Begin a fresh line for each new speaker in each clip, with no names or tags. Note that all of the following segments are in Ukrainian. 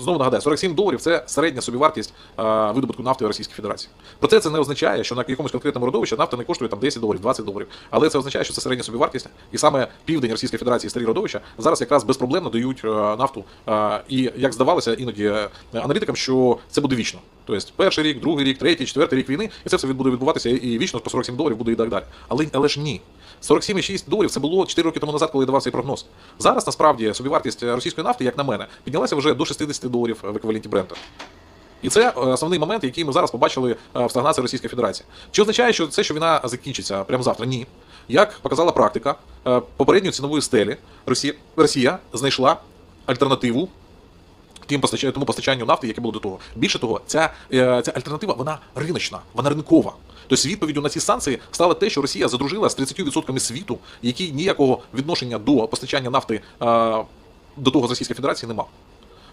знову нагадаю, 47 доларів це середня собівартість е, видобутку нафти в Російській Федерації. Проте це не означає, що на якомусь конкретному родовищі нафта не коштує там 10 доларів, 20 доларів. Але це означає, що це середня собівартість, і саме південь Російської Федерації старі родовища зараз якраз безпроблемно дають е, нафту. Е, і як здавалося іноді аналітикам, що це буде вічно. Тобто перший рік, другий рік, третій, четвертий рік війни, і це все буде відбуватися і вічно по 47 доларів буде і так далі. Але, але ж ні. 47,6 доларів це було 4 роки тому назад, коли я давав цей прогноз. Зараз насправді собівартість російської нафти, як на мене, піднялася вже до 60 доларів в еквіваленті Брента. І це е, основний момент, який ми зараз побачили е, в стагнації Російської Федерації. Чи означає, що це, що війна закінчиться прямо завтра? Ні. Як показала практика, е, попередньої цінової стелі Росія, Росія знайшла альтернативу тим постачанню, тому постачанню нафти, яке було до того. Більше того, ця, е, ця альтернатива вона риночна, вона ринкова. Тобто відповіддю на ці санкції стало те, що Росія задружила з 30% світу, які ніякого відношення до постачання нафти е, до того з Російської Федерації не мав.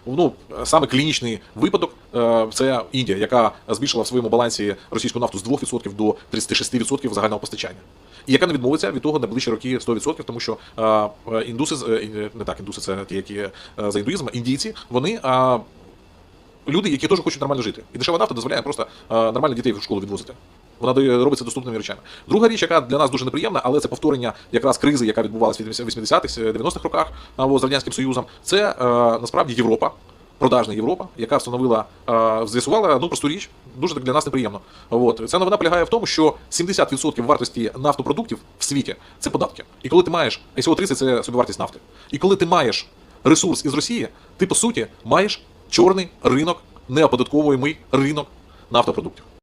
Ну, саме клінічний випадок е, це Індія, яка збільшила в своєму балансі російську нафту з 2% до 36% загального постачання. І яка не відмовиться від того на ближчі роки 100%, тому що е, е, індуси, не так, індуси це ті, які за індуїзм, індійці, вони люди, які теж хочуть нормально жити. І дешева нафта дозволяє просто е, нормально дітей в школу відвозити. Вона робиться доступними речами. Друга річ, яка для нас дуже неприємна, але це повторення якраз кризи, яка відбувалася в 80-х, 90-х роках а, от, з Радянським Союзом. Це е, насправді Європа. Продажна Європа, яка встановила, е, з'ясувала ну просту річ, дуже так для нас неприємно. От ця новина полягає в тому, що 70% вартості нафтопродуктів в світі це податки. І коли ти маєш СО 30 це собівартість нафти. І коли ти маєш ресурс із Росії, ти по суті маєш чорний ринок, неоподатковуємий ринок нафтопродуктів.